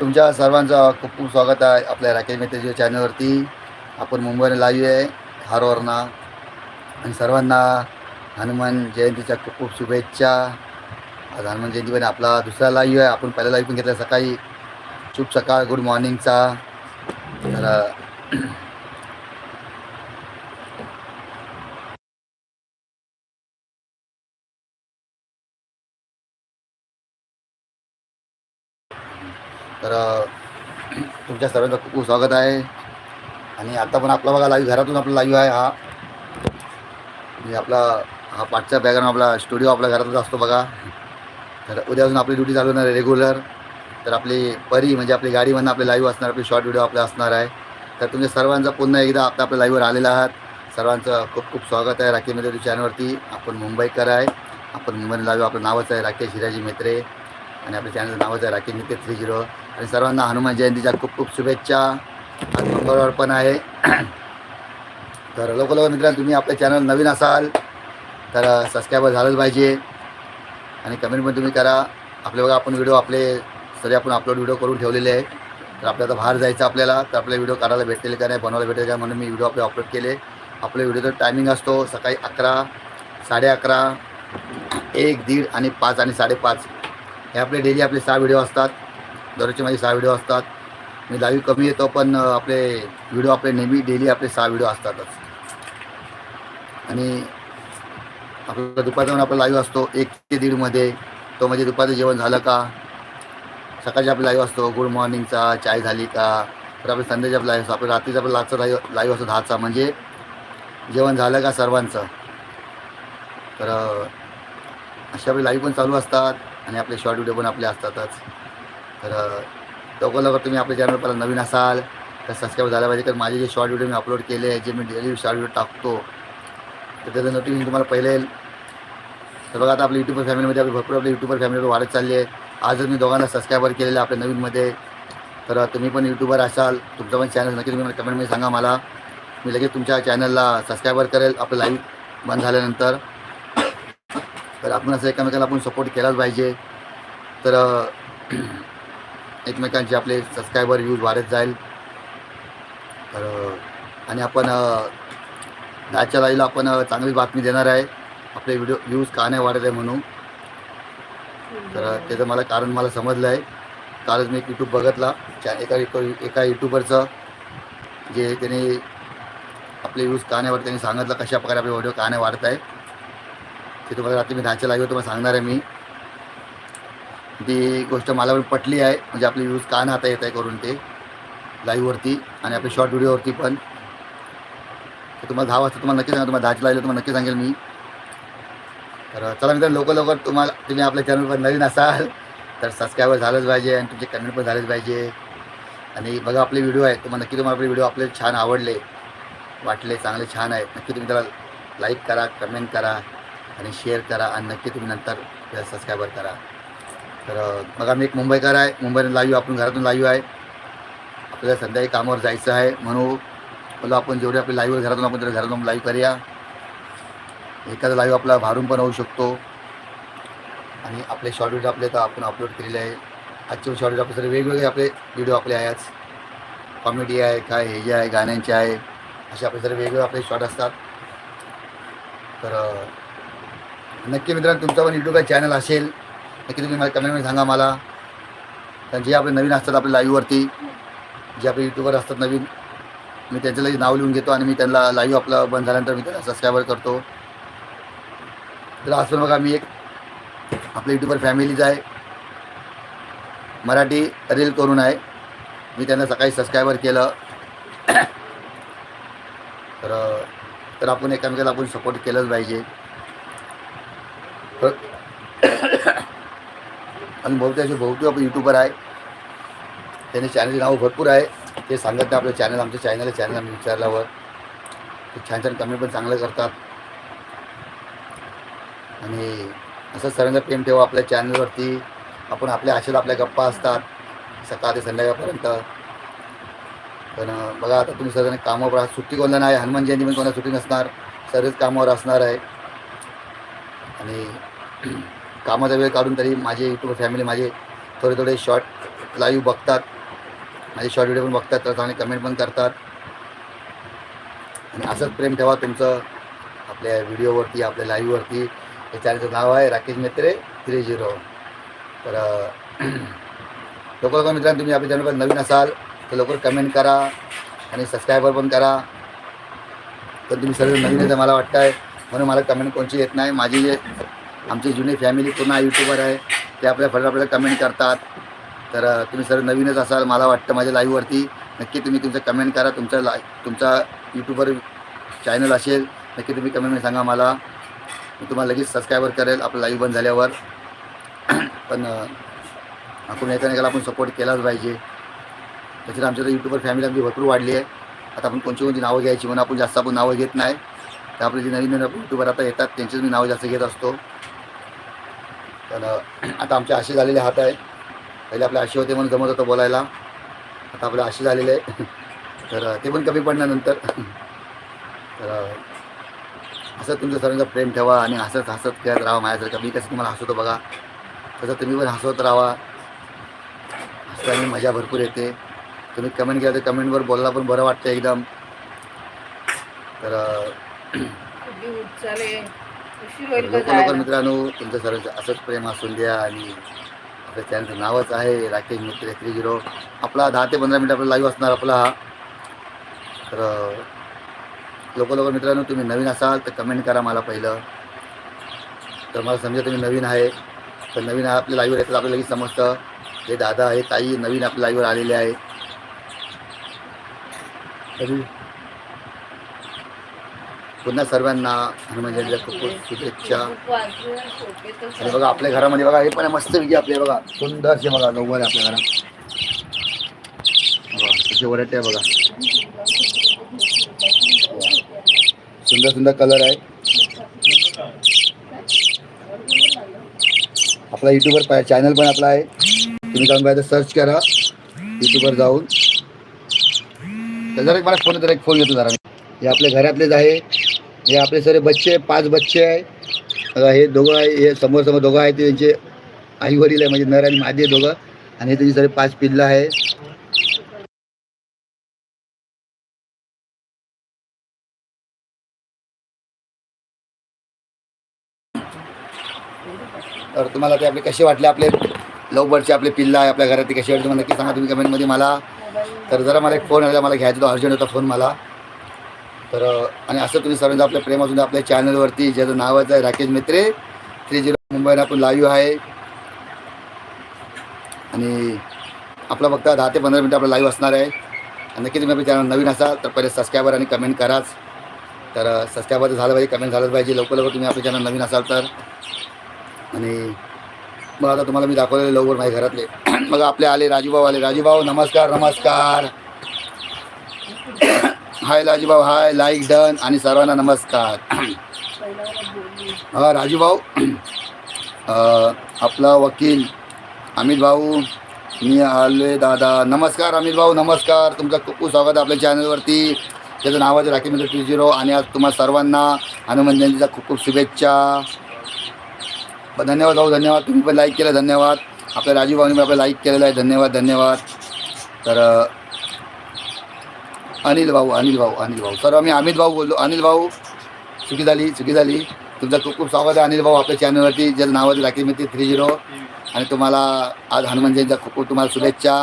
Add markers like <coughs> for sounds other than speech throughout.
तुमच्या सर्वांचं खूप खूप स्वागत आहे आपल्या राकेश मेहताजी चॅनलवरती आपण मुंबईला लाईव्ह आहे हारवरना आणि सर्वांना हनुमान जयंतीच्या खूप खूप शुभेच्छा. आज हनुमान जयंतीमध्ये आपला दुसरा लाईव्ह आहे. आपण पहिला लाईव्ह पण घेतला सकाळी. शुभ सकाळ गुड मॉर्निंगचा तर तर तुमच्या सर्वांचं खूप खूप स्वागत आहे. आणि आता पण आपला बघा लाईव्ह घरातून आपला लाईव्ह आहे हा. म्हणजे आपला हा पाठचा बॅकग्राऊंड आपला स्टुडिओ आपल्या घरातच असतो बघा. तर उद्यापासून आपली ड्युटी चालू होणार आहे रेग्युलर तर आपली परी म्हणजे आपली गाडीमधनं आपले लाईव्ह असणार आपली शॉर्ट व्हिडिओ आपले असणार आहे. तर तुमच्या सर्वांचं पुन्हा एकदा आता आपल्या लाईव्हवर आलेला आहात. सर्वांचं खूप खूप स्वागत आहे राकेश मेत्रे चॅनलवरती आपण मुंबईकर आहे. आपण मुंबईला लाईव्ह आपलं नावच आहे राकेश हिराजी मेत्रे. आणि आपल्या चॅनलचं नावच आहे राकेश मेत्रे थ्री झिरो आणि सर्वांना हनुमान जयंतीच्या खूप खूप शुभेच्छा. आज मंगळवार पण आहे. <clears throat> तर लवकर लवकर मित्रांनो तुम्ही आपलं चॅनल नवीन असाल तर सबस्क्रायबर झालंच पाहिजे. आणि कमेंट पण तुम्ही करा. आपले बघा आपण व्हिडिओ आपले सगळे आपण अपलोड व्हिडिओ करून ठेवलेले आहे तर आपल्याला बाहेर जायचं आपल्याला तर आपले व्हिडिओ काढायला भेटेल का नाही बनवायला भेटेल का म्हणून मी व्हिडिओ आपले अपलोड केले. आपले व्हिडिओचा टायमिंग असतो सकाळी अकरा साडे अकरा एक दीड आणि पाच आणि साडेपाच हे आपले डेली आपले सहा व्हिडिओ असतात. दररोजचे माझे सहा व्हिडिओ असतात. मी लाईव्ह कमी येतो पण आपले व्हिडिओ आपले नेहमी डेली आपले सहा व्हिडिओ असतातच. आणि आपलं दुपारचा पण आपला लाईव्ह असतो एक ते दीडमध्ये तो म्हणजे दुपारचं जेवण झालं का? सकाळचे आपला लाईव्ह असतो गुड मॉर्निंगचा चाय झाली का? तर आपले संध्याचे आपला लाईव्ह असतो आपल्या रात्रीचा आपला लाचचा लाईव्ह लाईव्ह असतो दहाचा म्हणजे जेवण झालं का सर्वांचं? तर असे आपले लाईव्ह पण चालू असतात आणि आपले शॉर्ट व्हिडिओ पण आपले असतातच. तर अं, लवकर तुम्ही आपल्या चॅनल पहिला नवीन असाल तर सबस्क्राईब झाला पाहिजे. तर माझे जे शॉर्ट व्हिडिओ मी अपलोड केले आहे जे मी डेली शॉर्ट व्हिडिओ टाकतो तर त्याचं नोटिफिकेशन तुम्हाला पहिले येईल. तर बघा आता आपल्या युट्यूबर फॅमिलीमध्ये आपली भरपूर आपल्या युट्यूबर फॅमिलीवर वाढत चालली आहे. आजच मी दोघांना सबस्क्रायबर केलेलं आपल्या नवीनमध्ये तर तुम्ही पण यूट्यूबर असाल तुमचं पण चॅनल नक्की तुम्ही मला कमेंटमध्ये सांगा मला. मी लगेच तुमच्या चॅनलला सबस्क्रायबर करेल. आपलं लाईव्ह बंद झाल्यानंतर. तर आपण असं एकमेकाला आपण सपोर्ट केलाच पाहिजे. तर एकमेकांचे आपले सबस्क्रायबर व्ह्यूज वाढत जाईल. तर आणि आपण दहाच्या लाईला आपण चांगली बातमी देणार आहे. आपले व्हिडिओ व्ह्यूज का नाही वाढत आहे म्हणून. तर त्याचं मला कारण मला समजलं आहे कालच मी एक यूट्यूब बघितला. चॅ एका एका- एका यूट्यूबरचं जे त्याने आपले व्ह्यूज का नाही वाढत त्यांनी सांगितलं कशा प्रकारे आपले व्हिडिओ का नाही वाढत आहे. ते तुम्हाला रात्री मी दहाच्या लाईव्ह तुम्हाला सांगणार आहे मी. ती गोष्ट मला पण पटली आहे. म्हणजे आपले व्ह्यूज का हाता येत आहे करून ते. लाईव्हवरती आणि आपल्या शॉर्ट व्हिडिओवरती पण. तर तुम्हाला दहा वाजता तुम्हाला नक्की सांगा तुम्हाला दहाची लाईव्हला तुम्हाला नक्की सांगेल मी. तर चला मित्र लवकर लवकर तुम्हाला तुम्ही आपल्या चॅनलवर नवीन असाल तर सबस्क्रायबर झालंच पाहिजे आणि तुमचे कमेंट पण झालेच पाहिजे. आणि बघा आपले व्हिडिओ आहेत. तुम्हाला नक्की तुम्हाला आपले व्हिडिओ आपले छान आवडले वाटले चांगले छान आहेत. नक्की तुम्ही त्याला लाईक करा कमेंट करा आणि शेअर करा. आणि नक्की तुम्ही नंतर सबस्क्रायबर करा. तर बघा मी एक मुंबईकर आहे. मुंबईला लाईव्ह आपण घरातून लाईव्ह आहे. आपल्याला संध्याकाळी कामावर जायचं आहे म्हणून बोला आपण जेवढे आपले लाईव्ह घरातून आपण तेवढे घरातून लाईव्ह करूया. एखादा लाईव्ह आपला भारून पण होऊ शकतो. आणि आपले शॉर्ट व्हिडिओ आपले तर आपण अपलोड केलेले आहे. आजचे शॉर्ट व्हिडिओ आपले सर वेगवेगळे आपले व्हिडिओ आपले आहेच. कॉमेडी आहे काय हे जे आहे गाण्यांचे आहे असे आपले सर वेगवेगळे आपले शॉर्ट असतात. तर नक्की मित्रांनो तुमचा पण यूट्यूबला चॅनल असेल नक्की तुम्ही मला कमेंटमध्ये सांगा मला. कारण जे आपले नवीन असतात आपल्या लाईव्हवरती जे आपले यूट्यूबर असतात नवीन मी त्यांचं लगेच नाव लिहून घेतो आणि मी त्यांना लाईव्ह आपलं बंद झाल्यानंतर मी त्यांना सबस्क्रायबर करतो. तर असं बघा मी एक आपल्या यूट्यूबर फॅमिलीज आहे. मराठी रील करून आहे. मी त्यांना सकाळी सबस्क्रायबर केलं. <coughs> तर तर आपण एकामेकाला आपण सपोर्ट केलंच पाहिजे. आणि बहुतेक बहुतेक आपण यूट्यूबर आहे. त्याने चॅनलचे नाव भरपूर आहे. ते सांगत नाही आपलं चॅनल आमच्या चॅनल चॅनल आम्ही विचारल्यावर. ते छान छान कमेंट पण चांगलं करतात. आणि असं सर्वांना प्रेम ठेवा आपल्या चॅनलवरती आपण आपल्या आशेला आपल्या गप्पा असतात. सकाळ ते संध्याकाळपर्यंत. पण बघा आता तुम्ही सर्वांनी कामावर सुट्टी कोणाला नाही. हनुमान जयंती पण कोणाला सुट्टी नसणार. सर्वच कामावर असणार आहे. आणि कामाचा वेळ काढून तरी माझे यूट्यूब फॅमिली माझे थोडे थोडे शॉर्ट लाईव्ह बघतात. माझे शॉर्ट व्हिडिओ पण बघतात तर चांगले कमेंट पण करतात. आणि असंच प्रेम ठेवा तुमचं आपल्या व्हिडिओवरती आपल्या लाईव्हवरती हे चॅनलचं नाव आहे राकेश मेत्रे थ्री झिरो तर <clears throat> लवकर लवकर मित्रांनो तुम्ही आपल्या चॅनलवर नवीन असाल तर लवकर कमेंट करा आणि सबस्क्रायबर पण करा. तर तुम्ही सर्व नवीन आहे मला वाटतं आहे म्हणून मला कमेंट कोणची येत नाही. माझी जे आमची जुनी फॅमिली पूर्ण यूट्यूबर आहे. ते आपल्या फक्त आपल्याला कमेंट करतात. तर तुम्ही सर्व नवीनच असाल मला वाटतं माझ्या लाईव्हवरती नक्की तुम्ही तुमचं कमेंट करा. तुमचा ला तुमचा यूट्यूबर चॅनल असेल नक्की तुम्ही कमेंटमध्ये सांगा मला. मी तुम्हाला लगेच सबस्क्रायबर करेल. आपलं लाईव्ह बंद झाल्यावर. <clears throat> पण आपण एका एकाला आपण सपोर्ट केलाच पाहिजे. त्याच्यात आमच्या तर यूट्यूबर फॅमिली आमची भरपूर वाढली आहे. आता आपण कोणची कोणती नावं घ्यायची म्हणून आपण जास्त आपण नावं घेत नाही. तर आपले जे नवीन नवीन यूट्यूबर आता येतात त्यांचीच मी नावं जास्त घेत असतो. तर आता आमचे असे झालेले हात आहे पहिले आपले असे होते म्हणून जमत होतं बोलायला. आता आपले असे झालेले आहे तर ते पण कमी पडल्यानंतर तर असं तुमचं सर्वांचं प्रेम ठेवा आणि हसत हसत खेळत राहा माझ्यासारखं. मी कसं तुम्हाला हसवतो बघा. तसं तुम्ही पण हसवत राहा. हसताना मजा भरपूर येते. तुम्ही कमेंट केलं तर कमेंटवर बोलला पण बरं वाटतं एकदम. तर लवकर मित्रांनो तुमचं सर्वांचं असंच प्रेम असून द्या आणि आपल्या चॅनलचं नावच आहे राकेश मित्र थ्री झिरो. आपला दहा ते पंधरा मिनिट आपला लाईव्ह असणार आपला हा. तर लवकर लवकर मित्रांनो तुम्ही नवीन असाल तर कमेंट करा मला पहिलं. तर मला समजा तुम्ही नवीन आहे तर नवीन आपल्या लाईव्हवर येतात आपल्याला लगेच समजतं. हे दादा हे ताई नवीन आपल्या लाईव्हवर आलेले आहे. तरी पुन्हा सर्वांना हनुमान खूप खूप शुभेच्छा. आणि बघा आपल्या घरामध्ये बघा हे पण मस्त विजय आपले बघा. सुंदरचे बघा नव्वद आपल्या घरात. बघा आहे बघा. सुंदर सुंदर कलर आहे आपला युट्यूबर चॅनल पण आपला आहे. तुम्ही जाऊन पाहिजे सर्च करा. युट्यूबवर जाऊन. तर जरा एक मला फोन येतो एक फोन घेतो जरा मी. हे आपल्या घरातलेच आहे. हे आपले सगळे बच्चे पाच बच्चे आहे. हे दोघं आहे हे समोर समोर दोघं आहे ते त्यांचे आई वडील आहे म्हणजे नर आणि मादी आहे दोघं. आणि हे त्यांची सगळे पाच पिल्लं आहे. तर तुम्हाला ते आपले कसे वाटले आपले लवबर्डचे आपले पिल्लं आहे आपल्या घरात ते कसे वाटले तुम्हाला नक्की सांगा तुम्ही कमेंटमध्ये मला. तर जरा मला एक फोन आला मला घ्यायचा होता अर्जंट होता फोन मला. तर आणि असं तुम्ही सर्वांचं आपल्या प्रेम असून आपल्या चॅनलवरती ज्याचं नावच आहे राकेश मित्रे थ्री झिरो मुंबईला आपण लाईव्ह आहे. आणि आपला फक्त दहा ते पंधरा मिनटं आपलं लाईव्ह असणार आहे. आणि नक्की तुम्ही आपल्या चॅनल नवीन असाल तर पहिले सबस्क्रायबर आणि कमेंट कराच. तर सबस्क्रायबर झालं पाहिजे कमेंट झालंच पाहिजे लवकर लवकर तुम्ही आपल्या चॅनल नवीन असाल तर. आणि मग आता तुम्हाला मी दाखवलेले लवकर माझ्या घरातले. मग आपले आले राजूभाऊ आले. राजूभाऊ नमस्कार नमस्कार. हाय राजूभाऊ हाय लाईक डन आणि सर्वांना नमस्कार. हा राजूभाऊ आपला वकील अमित भाऊ मी आले दादा. नमस्कार अमित भाऊ नमस्कार. तुमचं खूप खूप स्वागत आपल्या चॅनलवरती त्याचं नाव आहे राखी मित्र टू झिरो आणि आज तुम्हा सर्वांना हनुमान जयंतीचा खूप खूप शुभेच्छा. धन्यवाद भाऊ धन्यवाद. तुम्ही पण लाईक केलं धन्यवाद. आपल्या राजू भाऊने पण आपलं लाईक केलेलं आहे. धन्यवाद धन्यवाद. तर अनिल भाऊ अनिल भाऊ अनिल भाऊ. सर आम्ही अमित भाऊ बोललो. अनिल भाऊ चुकी झाली चुकी झाली. तुमचं खूप खूप स्वागत आहे. अनिल भाऊ आपल्या चॅनलवरती ज्याचं नाव राखी मित्र थ्री झिरो आणि तुम्हाला आज हनुमान जयंतीच्या खूप खूप तुम्हाला शुभेच्छा.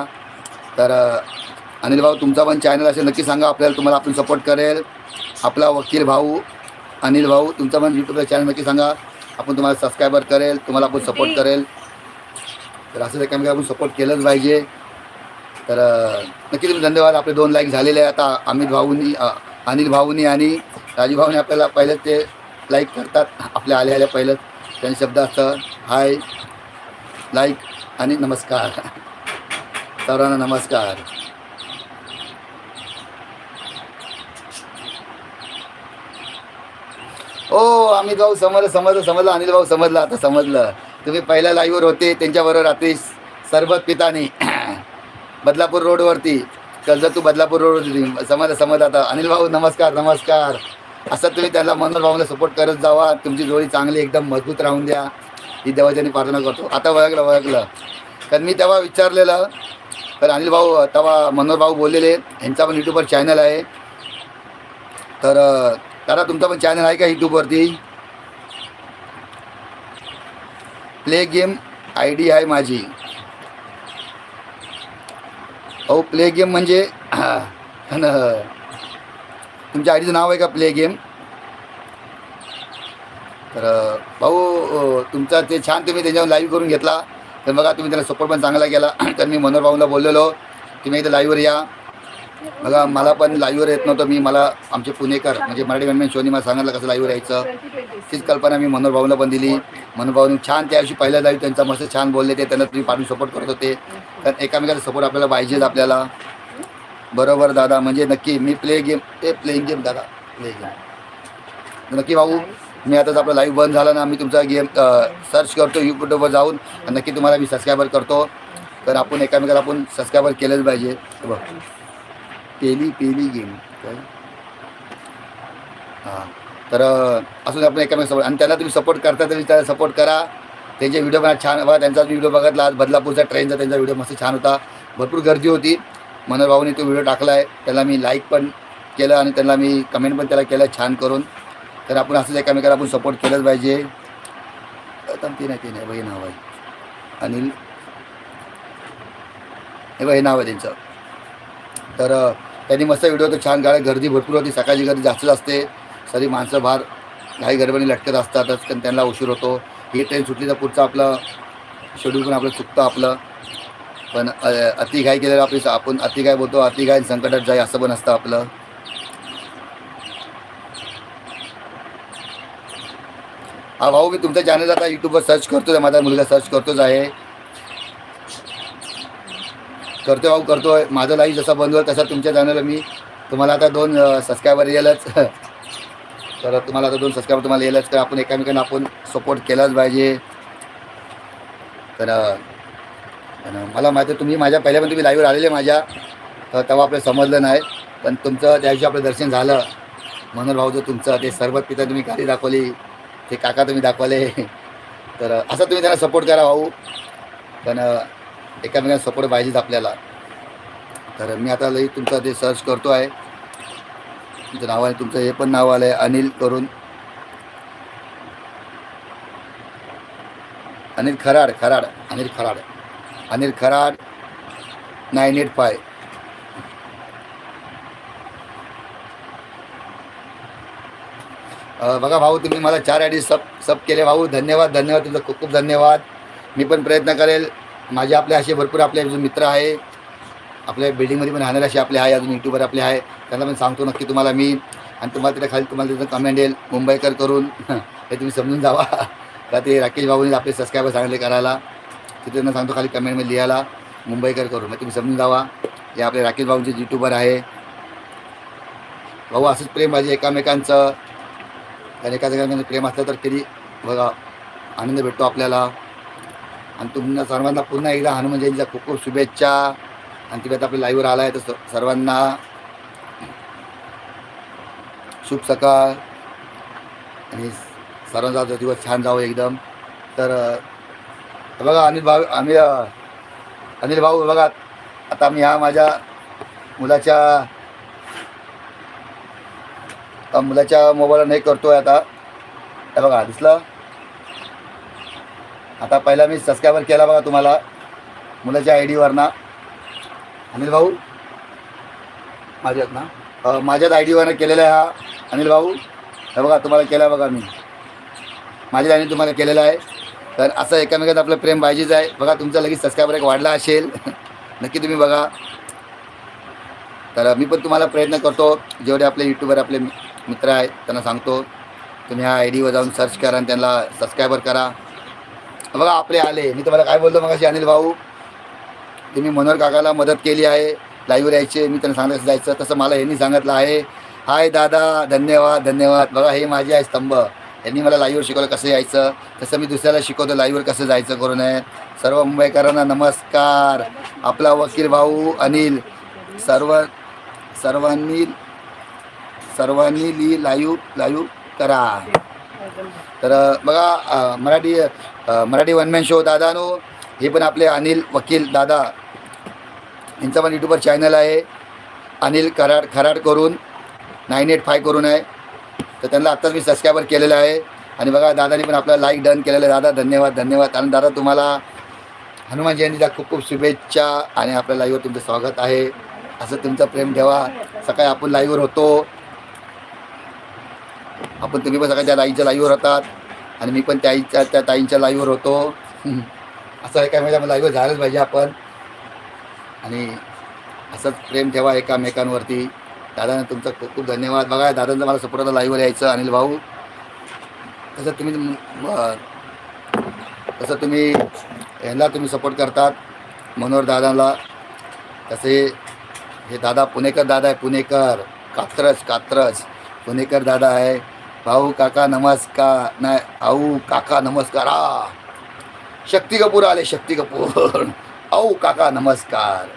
तर अनिल भाऊ तुमचा पण चॅनल असेल नक्की सांगा. आपल्याला तुम्हाला आपण सपोर्ट करेल. आपला वकील भाऊ अनिल भाऊ तुमचा पण यूट्यूबला चॅनल नक्की सांगा. आपण तुम्हाला सबस्क्रायबर करेल तुम्हाला आपण सपोर्ट करेल. तर असं एकामेका आपण सपोर्ट केलंच पाहिजे. तर नक्की तुम्ही धन्यवाद. आपले दोन लाईक झालेले आहे आता अमित भाऊनी अनिल भाऊनी आणि राजू भाऊनी आपल्याला पहिलेच ते लाईक करतात. आपल्या आल्या आल्या पहिलं त्यांचे शब्द असतं हाय लाईक आणि नमस्कार. सर्वांना नमस्कार. ओ अमित भाऊ समजलं समजलं समजलं. अनिल भाऊ समजलं आता समजलं. तुम्ही पहिल्या लाईव्हवर होते. त्यांच्याबरोबर रात्री सरबत पितानी. बदलापूर रोडवरती. कर्जत तू बदलापूर रोडवरती समज समज आता. अनिल भाऊ नमस्कार नमस्कार. असं तुम्ही त्याला मनोहर भाऊला सपोर्ट करत जावा. तुमची जोडी चांगली एकदम मजबूत राहून द्या. ही देवाच्यानी प्रार्थना करतो. आता वळखलं वळखलं कारण मी तेव्हा विचारलेलं तर अनिल भाऊ तेव्हा मनोहर भाऊ बोललेले यांचा पण यूट्यूबवर चॅनल आहे. तर दादा तुमचा पण चॅनल आहे का यूट्यूबवरती प्ले गेम आय डी आहे माझी. अहो प्ले गेम म्हणजे <clears throat> तुमच्या आईचं नाव आहे का प्ले गेम तर भाऊ तुमचा ते छान तुम्ही त्याच्यावर लाईव्ह करून घेतला. तर बघा तुम्ही त्याला सपोर्ट पण चांगला केला. <clears throat> तर मी मनोहर भाऊला बोललेलो तुम्ही इथं लाईव्हवर या. बघा मला पण लाईव्हवर येत नव्हतं. मी मला आमचे पुणेकर म्हणजे मराठी मॅनमॅन शोनी मला सांगितलं कसं लाईव्हवर यायचं. तीच कल्पना मी मनोहर भाऊला पण दिली. मनोहर भाऊनी छान त्या दिवशी पहिल्या लाईव्ह त्यांचा मस्त छान बोलले ते त्यांना तुम्ही पाठवून सपोर्ट करत होते. कारण एकामेकाचा सपोर्ट आपल्याला पाहिजेच आपल्याला. बरोबर दादा. म्हणजे नक्की मी प्ले गेम ते प्लेइंग गेम दादा. प्ले गेम नक्की भाऊ मी आताच आपला लाईव्ह बंद झाला ना मी तुमचा गेम सर्च करतो यूट्यूबवर जाऊन. नक्की तुम्हाला मी सबस्क्रायबर करतो. तर आपण एकामेकाला आपण सबस्क्रायबर केलंच पाहिजे. बघ. पेली पेली गेम काय? हां. तर असून आपण एकामेका सपोर्ट आणि त्यांना तुम्ही सपोर्ट करता तरी त्याला सपोर्ट करा. त्यांचे व्हिडिओ पण छान बघा त्यांचा व्हिडिओ बघितला आज बदलापूरचा ट्रेनचा त्यांचा व्हिडिओ मस्त छान होता. भरपूर गर्दी होती. मनोहर भाऊने तो व्हिडिओ टाकला आहे त्याला मी लाईक पण केलं आणि त्यांना मी कमेंट पण त्याला केलं छान करून. तर आपण असंच एकामेकाला आपण सपोर्ट केलंच पाहिजे. आता ते नाही ते नाही. हे नाव आहे. अनिल. हे बघ हे नाव आहे त्यांचं. तर त्यांनी मस्त व्हिडिओ होतो छान गाड्या गर्दी भरपूर होती सकाळची गर्दी जास्तच असते. सरी माणसं बाहेर घाई गरबाने लटकत असतातच कारण त्यांना उशीर होतो. ही ट्रेन सुटली तर पुढचं आपलं शेड्यूल पण आपलं चुकतं आपलं. पण अति घाई केलेलं आपली आपण अति घाई बोलतो अति घाई संकटात जाई असं पण असतं आपलं. हा भाऊ मी तुमच्या चॅनल आता यूट्यूबवर सर्च करतोय माझा मुलगा सर्च करतोच आहे. करतो भाऊ करतो आहे माझं लाईव्ह जसा बंद होईल तसा तुमच्या चॅनलला मी तुम्हाला आता दोन सबस्क्रायबर येईलच. <laughs> तर तुम्हाला आता दोन सबस्क्रायबर तुम्हाला येईलच. तर आपण एकामेकांना आपण सपोर्ट केलाच पाहिजे. तर मला माहिती आहे तुम्ही माझ्या पहिल्या पण तुम्ही लाईव्हवर आलेले माझ्या. तर तेव्हा आपल्याला समजलं नाही. पण तुमचं त्या दिवशी आपलं दर्शन झालं. मनोहर भाऊचं तुमचं ते सरबत पिता तुम्ही गाडी दाखवली. ते काका तुम्ही दाखवले. <laughs> तर असं तुम्ही त्यांना सपोर्ट करा भाऊ. पण एकामेकांना सपोर्ट पाहिजेच आपल्याला. तर मी आता लई तुमचं ते सर्च करतो आहे. तुमचं नाव आहे तुमचं हे पण नाव आलं आहे अनिल करून. Anil Kharad Kharad Anil Kharad. Anil Kharad nine eight five बघा भाऊ तुम्ही मला चार आय डी सब सब केले भाऊ. धन्यवाद धन्यवाद तुमचा खूप खूप धन्यवाद. मी पण प्रयत्न करेल. माझे आपले असे भरपूर आपले अजून मित्र आहे. आपल्या बिल्डिंगमध्ये पण राहणारे असे आपले आहे अजून यूट्यूबर आपले आहे. त्यांना पण सांगतो नक्की तुम्हाला मी. आणि तुम्हाला तिथे खाली तुम्हाला तिथं कमेंट येईल. मुंबईकर करून. <laughs> हे तुम्ही समजून जावा. <laughs> का ते राकेश बाबूंनी आपले सबस्क्रायबर सांगितले करायला. तिथे त्यांना सांगतो खाली कमेंटमध्ये लिहायला. मुंबईकर करून. मग तुम्ही समजून जावा. हे आपले राकेश बाबूंचे यूट्यूबर आहे. भाऊ असंच प्रेम पाहिजे एकामेकांचं. कारण एका प्रेम असलं तर कधी बघा आनंद भेटतो आपल्याला. आणि तुम्हाला सर्वांना पुन्हा एकदा हनुमान जयंतीच्या खूप खूप शुभेच्छा. आणि तिकडे आपल्या लाईव्हवर आला आहे तर सर्वांना शुभ सकाळ. आणि सर्वांचा जो दिवस छान जावं एकदम. तर बघा अनिल भाऊ आम्ही अनिल भाऊ बघा आता मी ह्या माझ्या मुलाच्या मुलाच्या मोबाईलला नाही करतो आहे आता. हे बघा दिसलं? आता पहिला मी सबस्क्रायबर केला बघा तुम्हाला. मुलाच्या आय डीवर ना अनिल भाऊ. माझ्यात ना माझ्याच आय डीवरनं केलेला आहे हा. अनिल भाऊ हे बघा तुम्हाला केला बघा मी. माझ्या आयडी तुम्हाला केलेला आहे. तर असं एकामेकात आपलं प्रेम पाहिजेच आहे. बघा तुमचा लगेच सबस्क्रायबर एक वाढला असेल. <laughs> नक्की तुम्ही बघा. तर मी पण तुम्हाला प्रयत्न करतो. जेवढे आपले यूट्यूबर आपले मित्र आहेत त्यांना सांगतो. तुम्ही ह्या आय डीवर जाऊन सर्च करा आणि त्यांना सबस्क्रायबर करा. बघा आपले आले. मी तुम्हाला काय बोलतो मग अनिल भाऊ? तुम्ही मनोहर काकाला मदत केली आहे. लाईव्ह यायचे. मी त्यांना सांगितलं जायचं. तसं मला यांनी सांगितलं आहे. हाय दादा धन्यवाद धन्यवाद. बघा हे माझे आहे स्तंभ. यांनी मला लाईव्हवर शिकवलं कसं यायचं. तसं मी दुसऱ्याला शिकवतो लाईव्हवर कसं जायचं करून आहे सर्व मुंबईकरांना नमस्कार. आपला वकील भाऊ अनिल. सर्व सर्वांनी सर्वांनी ली लाईव्ह लाईव्ह करा. तर बघा Marathi Marathi one man show दादानो हे पण आपले अनिल वकील दादा. यांचा पण यूट्यूबवर चॅनल आहे. अनिल कराड खराड करून नाईन एट फाय करून आहे. तर त्यांना आत्ताच मी सबस्क्रायबर केलेलं आहे. आणि बघा दादानी पण आपला लाईक डन केलेलं आहे. दादा धन्यवाद धन्यवाद. आणि दादा तुम्हाला हनुमान जयंतीला खूप खूप शुभेच्छा आणि आपल्या लाईव्हवर तुमचं स्वागत आहे. असं तुमचं प्रेम ठेवा. सकाळी आपण लाईव्हवर होतो. आपण तुम्ही पण सकाळच्या त्या लाईववर लाईव्हवर होतात आणि मी पण त्याईच्या त्या ताईंच्या लाईव्हवर होतो. असं आहे काय लाईव्ह झालंच पाहिजे आपण. आणि असंच प्रेम ठेवा एकामेकांवरती. दादानं तुमचं खूप खूप धन्यवाद. बघा दादांचं मला सपोर्ट लाईव्हवर यायचं अनिल भाऊ. तसं तुम्ही तसं तुम्ही यांना तुम्ही सपोर्ट करतात. मनोहर दादाला. तसे हे दादा पुणेकर दादा आहे पुणेकर. कात्रज कात्रज. पुणेकर दादा आहे. भाऊ काका नमस्कार. नाही आऊ काका नमस्कार. शक्ती कपूर आले शक्ती कपूर. आऊ काका नमस्कार.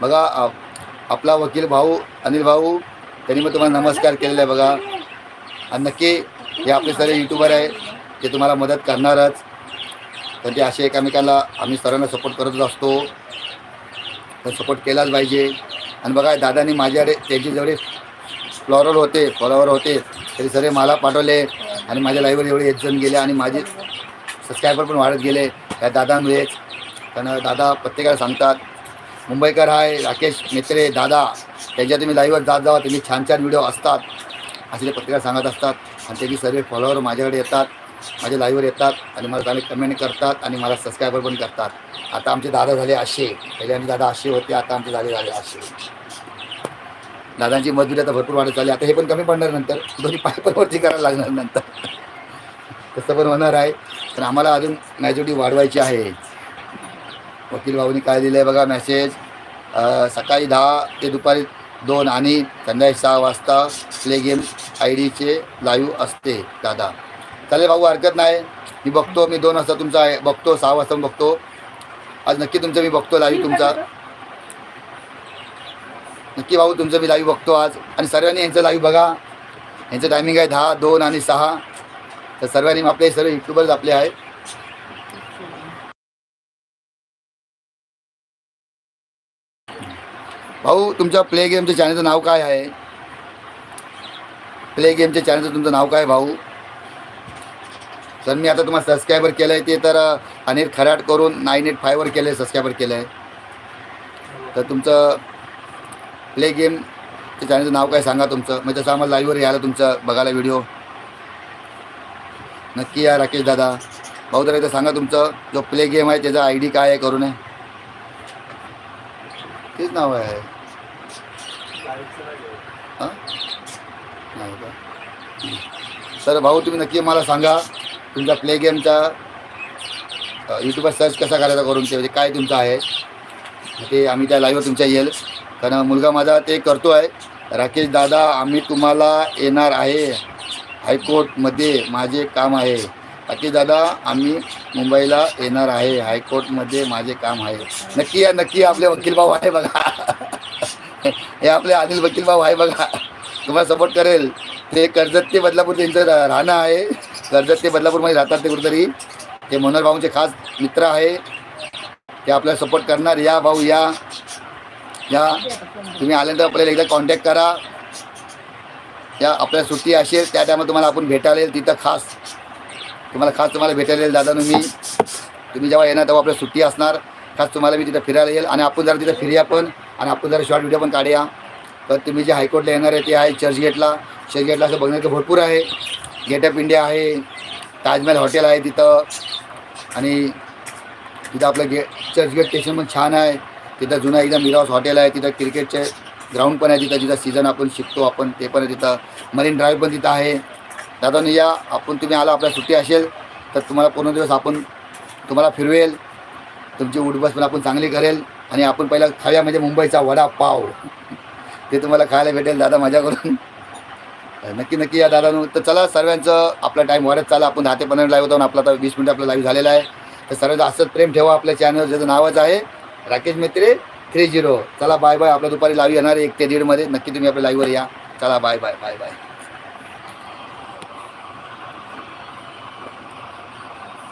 बघा आप- आपला वकील भाऊ अनिल भाऊ त्यांनी मग तुम्हाला नमस्कार केलेला आहे बघा. आणि नक्की हे आपले सारे युट्यूबर आहे ते तुम्हाला मदत करणारच. तर ते असे एकमेकांना आम्ही सर्वांना सपोर्ट करतच असतो. तर सपोर्ट केलाच पाहिजे. आणि बघा दादानी माझ्याकडे त्यांचे फ्लॉरल होते फॉलोवर होते तरी सगळे मला पाठवले आणि माझ्या लाईव्हवर एवढे एक जण गेले आणि माझे सबस्क्रायबर पण वाढत गेले. त्या दादांमुळेच. कारण दादा प्रत्येकाला सांगतात मुंबईकर आहे राकेश मेत्रे दादा. त्यांच्या तुम्ही लाईव्हवर जात जावा त्यांनी छान छान व्हिडिओ असतात. असे ते प्रत्येकाला सांगत असतात. आणि त्यांची सर्व फॉलोवर माझ्याकडे येतात माझ्या लाईव्हवर येतात आणि मला चांगले कमेंट करतात आणि मला सबस्क्रायबर पण करतात. आता आमचे दादा झाले असे. पहिले आमचे दादा असे होते आता आमचे दादा झाले असे. दादांची मजबुरी आता भरपूर वाढत चालली. आता हे पण कमी पडणार नंतर. दोन्ही पाय पण वरती करायला लागणार नंतर. तसं पण होणार आहे. तर आम्हाला अजून मॅच्युरिटी वाढवायची आहे. वकील भाऊनी काय दिलं आहे बघा मेसेज सकाळी दहा ते दुपारी दोन आणि संध्याकाळी सहा वाजता प्ले गेम आय डीचे लाईव्ह असते दादा. चालेल भाऊ हरकत नाही. मी बघतो मी दोन वाजता तुमचा आहे. बघतो सहा वाजता बघतो. आज नक्की तुमचं मी बघतो लाईव्ह तुमचा. नक्की भाऊ तुमचं मी लाईव्ह बघतो आज. आणि सर्वांनी यांचं लाईव्ह बघा. यांचं टायमिंग आहे दहा दोन आणि सहा. तर सर्वांनी आपले सर्व युट्यूबर्स आपले आहेत. भाऊ तुमच्या प्ले गेमच्या चॅनलचं नाव काय आहे? प्ले गेमच्या चॅनलचं तुमचं नाव काय आहे, भाऊ? तर मी आता तुम्हाला सबस्क्रायबर केलं आहे ते तर अ, अनिल खराट करून नाईन एट फायवर केलं आहे सबस्क्रायबर केलं आहे तर तुमचं प्ले गेम. ते चॅनलचं नाव काय सांगा तुमचं. म्हणजे तसं आम्हाला लाईव्हवर यायला तुमचं बघायला व्हिडिओ नक्की या राकेश दादा. भाऊ तर इथं सांगा तुमचं जो प्ले गेम आहे त्याचा आय डी काय आहे करून? आहे तेच नाव आहे. हां? नाही का? तर भाऊ तुम्ही नक्की मला सांगा तुमच्या प्ले गेमचा यूट्यूबवर सर्च कसा करायचा करून ते म्हणजे काय तुमचं आहे? ते आम्ही त्या लाईव्हवर तुमच्या येईल. कारण मुलगा माझा ते करतो आहे. राकेश दादा आम्ही तुम्हाला येणार आहे. हायकोर्टमध्ये माझे काम आहे. राकेश दादा आम्ही मुंबईला येणार आहे. हायकोर्टमध्ये माझे काम आहे. नक्की या नक्की या आपले वकीलभाऊ आहे बघा. हे आपले अनिल वकीलभाऊ आहे बघा. तुम्हाला सपोर्ट करेल. ते कर्जत ते बदलापूर त्यांचं राहणं आहे. कर्जत ते बदलापूरमध्ये राहतात ते कुठेतरी. ते मनोहर भाऊंचे खास मित्र आहे. ते आपल्याला सपोर्ट करणार. या भाऊ या. या तुम्ही आल्यानंतर आपल्याला एकदा कॉन्टॅक्ट करा. या आपल्या सुट्टी असेल त्या टायमात तुम्हाला आपण भेटायला येईल. तिथं खास तुम्हाला खास तुम्हाला भेटायला येईल दादा मी. तुम्ही जेव्हा येणार तेव्हा आपल्या सुट्टी असणार. खास तुम्हाला मी तिथं फिरायला येईल. आणि आपण जरा तिथं फिरूया पण. आणि आपण जरा शॉर्ट व्हिडिओ पण काढूया. तर तुम्ही जे हायकोर्टला येणार आहे ते आहे चर्चगेटला. चर्चगेटला असं बघण्याचं भरपूर आहे. गेट ऑफ इंडिया आहे. ताजमहल हॉटेल आहे तिथं. आणि तिथं आपलं गे चर्चगेट स्टेशन पण छान आहे. तिथं जुनं एकदा मिरावस हॉटेल आहे तिथं क्रिकेटचे ग्राउंड पण आहे तिथं जिथं सीझन आपण शिकतो आपण ते पण आहे तिथं. मरीन ड्राईव्ह पण तिथं आहे. दादाने या आपण तुम्ही आला आपल्या सुट्टी असेल तर तुम्हाला पूर्ण दिवस आपण तुम्हाला फिरवेल. तुमची उठबस पण आपण चांगली करेल. आणि आपण पहिला खाऊया म्हणजे मुंबईचा वडापाव. ते तुम्हाला खायला भेटेल दादा माझ्याकडून. नक्की नक्की या दादा तर चला सर्वांचं आपला टाईम वाढत चाला आपण दहा ते पंधरा लाईव्ह होतो आपला आता वीस मिनिट आपला लाईव्ह झालेला आहे. तर सर्वांचं असंच प्रेम ठेवा आपल्या चॅनल ज्याचं नावच आहे राकेश मित्रे थ्री झिरो चला बाय बाय आपल्या दुपारी लाईव्ह येणार आहे एक ते दीडमध्ये. नक्की तुम्ही आपल्या लाईव्हवर या. चला बाय बाय बाय बाय